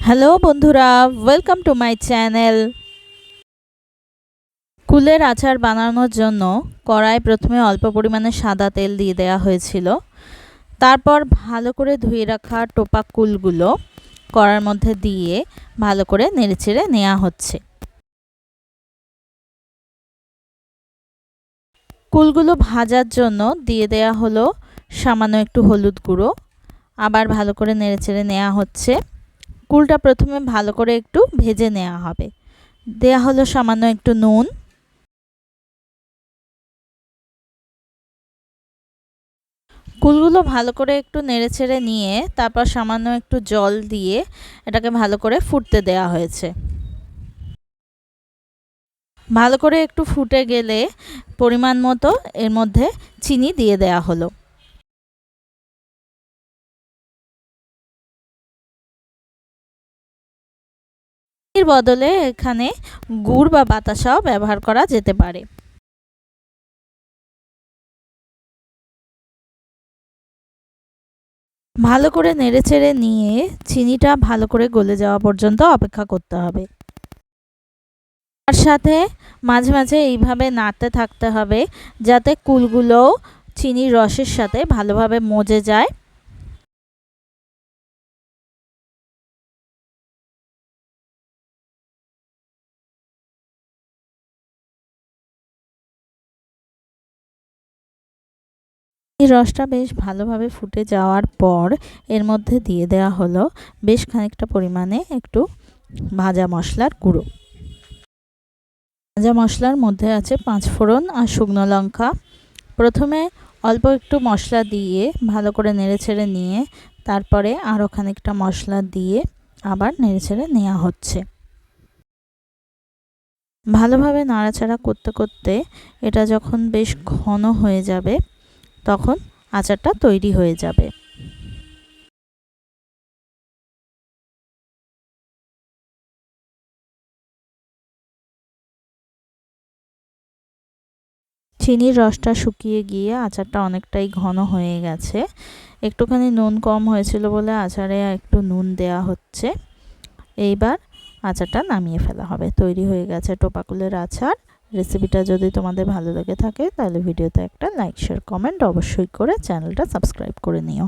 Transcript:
Hello বন্ধুরা welcome to my channel কুলের আচার বানানোর জন্য কড়াই প্রথমে অল্প পরিমাণে সাদা তেল দিয়ে দেওয়া হয়েছিল। তারপর ভালো করে ধুয়ে রাখা টোপা কুলগুলো কড়ার মধ্যে দিয়ে ভালো করে নেড়েচেড়ে নেওয়া হচ্ছে। কুলগুলো ভাজার জন্য দিয়ে দেয়া হলো সামান্য একটু হলুদ গুঁড়ো। আবার ভালো করে নেড়েচেড়ে নেওয়া হচ্ছে। কুলটা প্রথমে ভালো করে একটু ভেজে নেওয়া হবে। দেয়া হলো সামান্য একটু নুন। কুলগুলো ভালো করে একটু নেড়েছেড়ে নিয়ে তারপর সামান্য একটু জল দিয়ে এটাকে ভালো করে ফুটতে দেয়া হয়েছে। ভালো করে একটু ফুটে গেলে পরিমাণ মতো এর মধ্যে চিনি দিয়ে দেয়া হলো। এর বদলে এখানে গুড় বা বাতাসাও ব্যবহার করা যেতে পারে। ভালো করে নেড়েচেড়ে নিয়ে চিনিটা ভালো করে গলে যাওয়া পর্যন্ত অপেক্ষা করতে হবে। তার সাথে মাঝে মাঝে এইভাবে নাড়তে থাকতে হবে যাতে কুলগুলো চিনির রসের সাথে ভালোভাবে মজে যায়। এই রসটা বেশ ভালোভাবে ফুটে যাওয়ার পর এর মধ্যে দিয়ে দেওয়া হলো বেশ খানিকটা পরিমাণে একটু ভাজা মশলার গুঁড়ো। ভাজা মশলার মধ্যে আছে পাঁচ ফোড়ন আর শুকনো লঙ্কা। প্রথমে অল্প একটু মশলা দিয়ে ভালো করে নেড়েছেড়ে নিয়ে তারপরে আরও খানিকটা মশলা দিয়ে আবার নেড়েছেড়ে নেওয়া হচ্ছে। ভালোভাবে নাড়াচাড়া করতে করতে এটা যখন বেশ ঘন হয়ে যাবে তখন আচারটা তৈরি হয়ে যাবে। চিনির রসটা শুকিয়ে গিয়ে আচারটা অনেকটাই ঘন হয়ে গেছে। একটুখানি নুন কম হয়েছিল বলে আচারে একটু নুন দেয়া হচ্ছে। এইবার আচারটা নামিয়ে ফেলা হবে। তৈরি হয়ে গেছে টোপাকুলের আচার। রেসিপিটা যদি তোমাদের ভালো লেগে থাকে, তাহলে ভিডিওতে একটা লাইক শেয়ার কমেন্ট অবশ্যই করে চ্যানেলটা সাবস্ক্রাইব করে নিও।